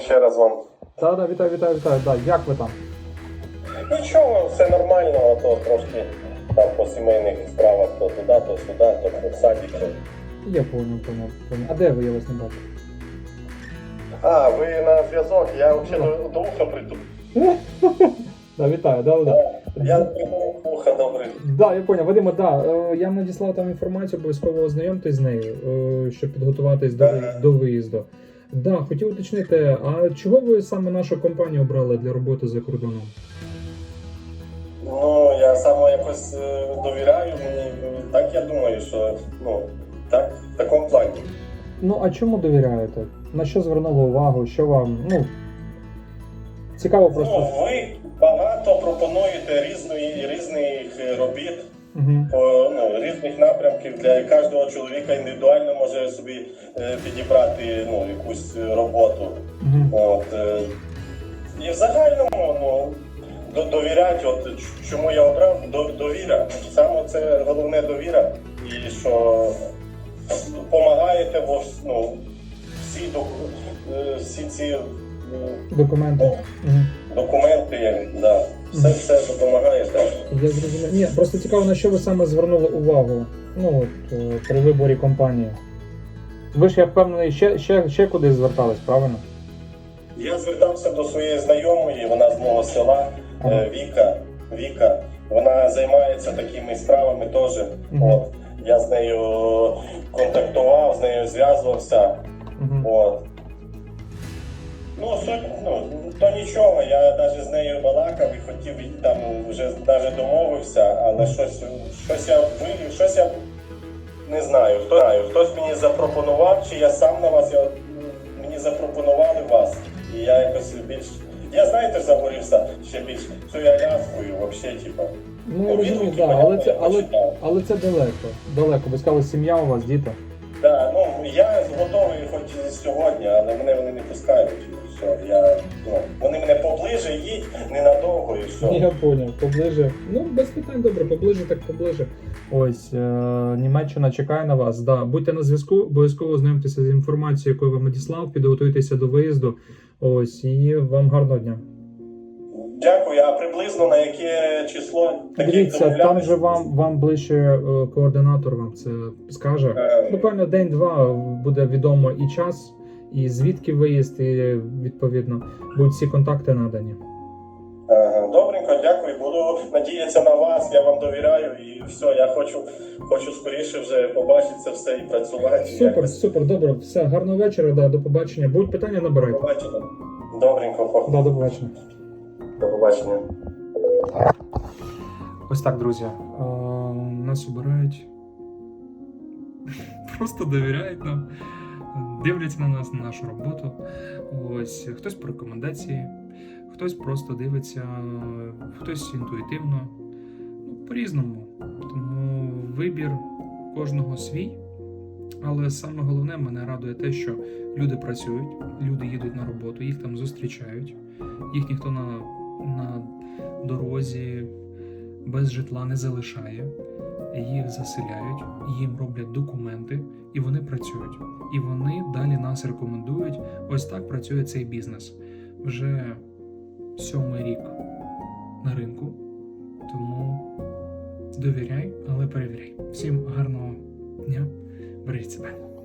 Ще раз вам. Так, да, вітаю, вітаю, вітаю. Да, як ви там? Нічого, все нормально, а то трошки там по сімейних справах, то туди, то сюди, то в садик. Я понял, понял, понял. А де ви я вас не бачу? А, ви на зв'язок, я взагалі до, до уха прийду. Да, вітаю, да, да. Я прийду уха добре. Да, я понял. Вадима, да, е, я надіслав там інформацію, обов'язково ознайомтесь з нею, е, щоб підготуватись до, до виїзду. Да, хотів уточнити, а чого ви саме нашу компанію обрали для роботи за кордоном? Ну, я саме якось е, довіряю мені. Так я думаю, що ну, так, в такому плані. Ну, а чому довіряєте? На що звернули увагу? Що вам, ну, цікаво Ну, ви багато пропонуєте різної, різних робіт. Угу. по ну, різних напрямків для кожного чоловіка індивідуально може собі е, підібрати ну, якусь роботу. Угу. От, е, і в загальному ну, до- довіряти, от чому я обрав, до, довіра. Саме це головне довіра. І що допомагаєте, бо ну, всі, е, всі ці е, Документи. Документи, да, все, все допомагаєте. Я зрозумів. Ні, просто цікаво, на що ви саме звернули увагу ну, от, е, при виборі компанії. Ви ж, я впевнений, ще, ще, ще кудись звертались, правильно? Я звертався до своєї знайомої, вона з мого села, Ага. е, Віка. Віка. Вона займається такими справами теж. Мгм. От. Я з нею контактував, з нею зв'язувався. Угу. От. Ну, ну, то нічого, я навіть з нею балакав і хотів там вже навіть домовився, але щось, щось я вивів, щось я не знаю. Хто знаю, хтось мені запропонував, чи я сам на вас, я, мені запропонували вас. І я якось більш. Я знаєте, загорівся ще більш цією аляскою, взагалі, типу. Ну, я розумію, так, але це, але, але це далеко. Далеко. Ви сказали, сім'я у вас, діти. Я готовий хоч сьогодні, але мене вони не пускають. Все, я, ну, вони мене поближе їдь ненадовго і все. Я поняв, поближе. Ну, без питань, добре, поближе, так поближе. Ось е- Німеччина чекає на вас. Да. Будьте на зв'язку, обов'язково ознайомтеся з інформацією, яку я вам надіслав, підготуйтеся до виїзду. Ось, і вам гарного дня. Дякую, а приблизно на яке число такі Дивіться, там же вам, вам ближче е, координатор вам це скаже. Е, Буквально день-два буде відомо і час, і звідки виїзд, і відповідно будуть всі контакти надані. Добренько, дякую. Буду надіятися на вас, я вам довіряю і все, я хочу, хочу скоріше вже побачити це все і працювати. Супер, якось. супер, добре. Все, гарного вечора, да, до побачення. Будуть питання, набирайте. Побачення. Добренько, Да, до побачення. До побачення. Ось так, друзі. Е, Нас обирають. Просто довіряють нам, дивляться на нас, на нашу роботу. Ось хтось по рекомендації, хтось просто дивиться, хтось інтуїтивно. Ну, по-різному. Тому вибір кожного свій. Але саме головне мене радує те, що люди працюють, люди їдуть на роботу, їх там зустрічають, їх ніхто на, на дорозі без житла не залишає, їх заселяють, їм роблять документи, і вони працюють. І вони далі нас рекомендують. Ось так працює цей бізнес. Вже сьомий рік на ринку. Тому довіряй, але перевіряй. Всім гарного дня, бережіть себе.